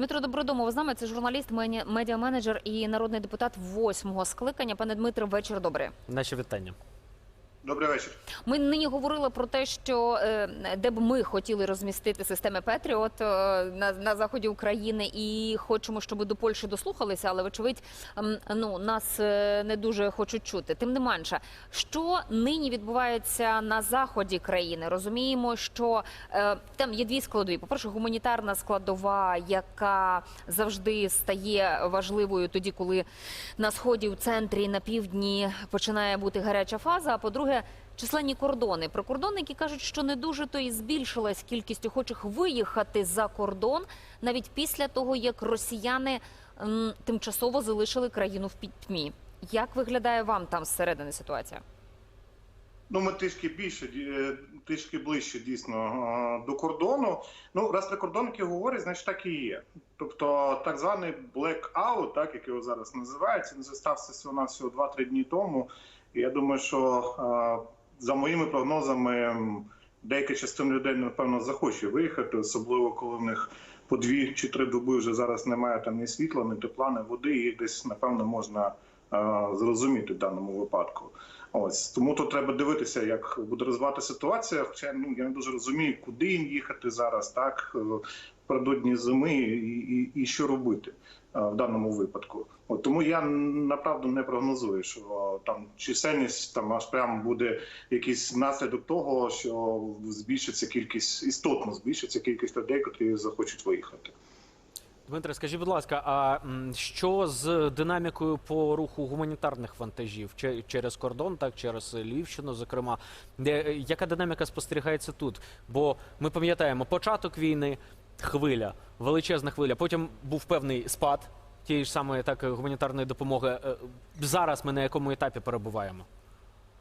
Дмитро Добродомов з нами. Це журналіст, медіаменеджер і народний депутат восьмого скликання. Пане Дмитре, вечір добрий. Наші вітання. Добрий вечір. Ми нині говорили про те, що е, де б ми хотіли розмістити системи Петріот е, на, на заході України, і хочемо, щоб до Польщі дослухалися, але вочевидь, ну нас е, не дуже хочуть чути. Тим не менше, що нині відбувається на заході країни, розуміємо, що е, там є дві складові. По перше, гуманітарна складова, яка завжди стає важливою тоді, коли на сході, в центрі, на півдні починає бути гаряча фаза. А по-друге, численні кордони. Прикордонники кажуть, що не дуже то і збільшилась кількість охочих виїхати за кордон навіть після того, як росіяни тимчасово залишили країну в пітьмі. Як виглядає вам там зсередини ситуація? Ну, ми трішки більше, е, трішки ближче дійсно е, до кордону. Ну, раз прикордонники говорять, значить так і є. Тобто, так званий blackout, так як його зараз називають, він застався всього на всього 2-3 дні тому. Я думаю, що е, за моїми прогнозами деяка частина людей напевно захоче виїхати, особливо коли в них по дві чи три доби вже зараз немає там ні світла, ні тепла, ні води. І десь напевно можна е, зрозуміти в даному випадку. Ось тому то треба дивитися, як буде розвивати ситуація. Хоча ну я не дуже розумію, куди їм їхати зараз, так е, передодні зими, і, і, і що робити е, в даному випадку. От тому я направду не прогнозую, що там чисельність там аж прямо буде якийсь наслідок того, що збільшиться кількість істотно збільшиться кількість людей, які захочуть виїхати. Дмитре, скажіть, будь ласка, а що з динамікою по руху гуманітарних вантажів Че- через кордон, так через Львівщину, зокрема, де яка динаміка спостерігається тут? Бо ми пам'ятаємо початок війни, хвиля, величезна хвиля. Потім був певний спад тієї ж самої так гуманітарної допомоги. Е, Зараз ми на якому етапі перебуваємо?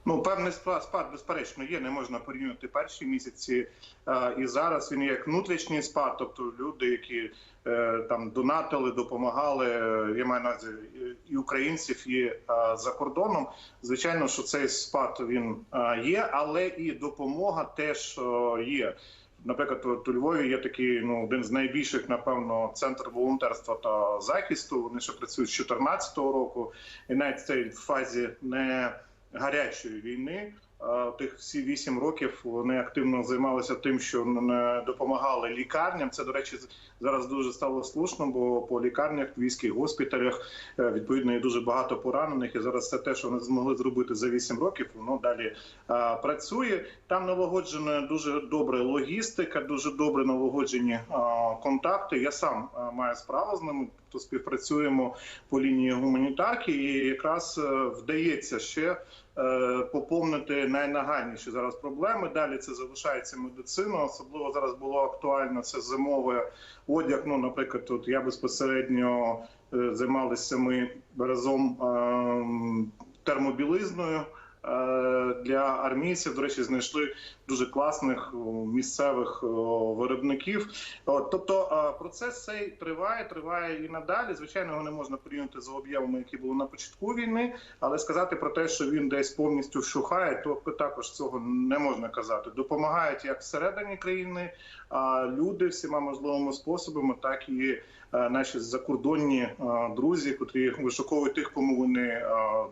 Ну, певний спад, безперечно, є. Не можна порівнювати перші місяці е, і зараз. Він є як внутрішній спад, тобто люди, які е, там донатили, допомагали. е, Я маю на увазі і українців, і е, за кордоном. Звичайно, що цей спад він е, є, але і допомога теж е, є. Наприклад, у Львові є такий ну один з найбільших, напевно, центр волонтерства та захисту. Вони ще працюють з 2014 року, і навіть в цій фазі не гарячої війни. Тих всі вісім років вони активно займалися тим, що допомагали лікарням. Це до речі, зараз дуже стало слушно, бо по лікарнях, військових госпіталях е, відповідно є дуже багато поранених. І зараз це те, що вони змогли зробити за вісім років, воно далі е, працює. Там налагоджена дуже добра логістика, дуже добре налагоджені е, контакти. Я сам е, маю справу з ними. То співпрацюємо по лінії гуманітарки, і якраз вдається ще поповнити найнагальніші зараз проблеми. Далі це залишається медицина. Особливо зараз було актуально це зимовий одяг. Ну, наприклад, тут я безпосередньо е, займалися ми разом ем, термобілизною. Е, Для армійців, до речі, знайшли дуже класних місцевих виробників. Тобто е, процес цей триває, триває і надалі. Звичайно, його не можна порівняти з об'ємами, які були на початку війни, але сказати про те, що він десь повністю вщухає, то також цього не можна казати. Допомагають як всередині країни люди всіма можливими способами, так і е, наші закордонні е, друзі, котрі вишуковують тих, кому вони е,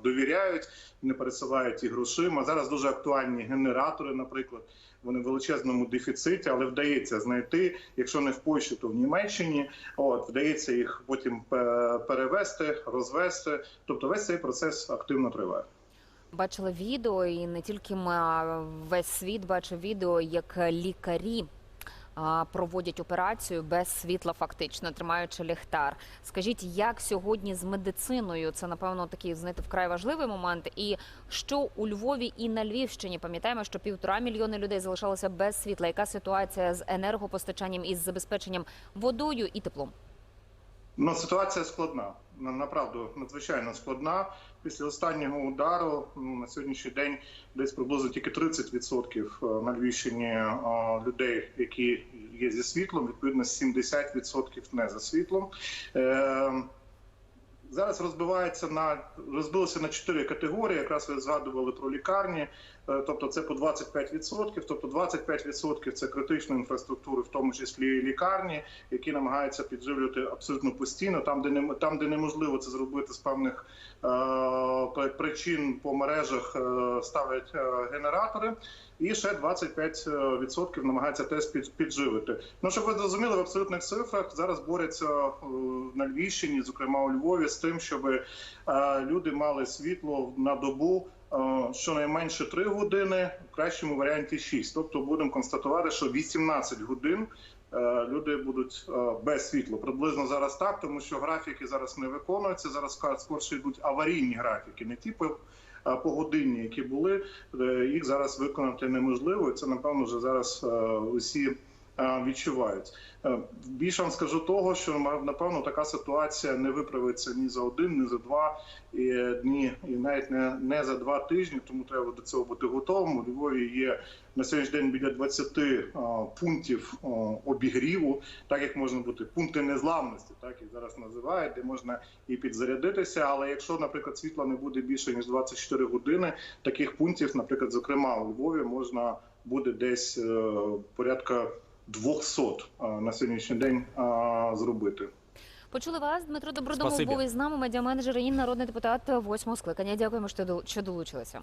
довіряють, не пересилають і грошима. Зараз дуже актуальні генератори, наприклад. Вони в величезному дефіциті, але вдається знайти, якщо не в Польщі, то в Німеччині. От вдається їх потім е, перевести, розвести. Тобто весь цей процес активно триває. Бачила відео, і не тільки ми, весь світ бачив відео, як лікарі проводять операцію без світла, фактично тримаючи ліхтар. Скажіть, як сьогодні з медициною? Це напевно такий знаєте, вкрай важливий момент. І що у Львові і на Львівщині пам'ятаємо, що півтора мільйони людей залишалося без світла. Яка ситуація з енергопостачанням і з забезпеченням водою і теплом? Ну, ситуація складна. На- Направду надзвичайно складна. Після останнього удару на сьогоднішній день десь приблизно тільки 30% на Львівщині е, людей, які є зі світлом, відповідно 70% не за світлом. Зараз розбивається на розбилося на чотири категорії. Якраз ви згадували про лікарні. Е, Тобто це по 25%, тобто 25% це критичної інфраструктури, в тому числі і лікарні, які намагаються підживлювати абсолютно постійно, там, де не там, де неможливо це зробити з певних е, причин по мережах е, ставлять е, генератори. І ще 25% намагаються теж під, підживити. Ну щоб ви зрозуміли, в абсолютних цифрах зараз борються е, на Львівщині, зокрема у Львові, з тим, щоб е, люди мали світло на добу е, щонайменше 3 години, в кращому варіанті 6. Тобто будемо констатувати, що 18 годин. е, Люди будуть без світла. Приблизно зараз так, тому що графіки зараз не виконуються. Зараз скорше йдуть аварійні графіки, не ті погодинні, які були. Їх зараз виконати неможливо. Це напевно вже зараз усі відчувають. Е, Більше вам скажу того, що напевно така ситуація не виправиться ні за один, ні за два е, дні, і навіть не, не за два тижні. Тому треба до цього бути готовим. У Львові є на сьогоднішній день біля 20 е, пунктів е, обігріву, так як можна бути пункти незламності, так їх зараз називають, де можна і підзарядитися. Але якщо, наприклад, світла не буде більше ніж 24 години, таких пунктів, наприклад, зокрема у Львові, можна буде десь е, порядка 200 е, на сьогоднішній день зробити. Почули вас, Дмитро Добродомов Спасибі. був із нами, медіаменеджер і народний депутат восьмого скликання. Дякуємо, що долучилися.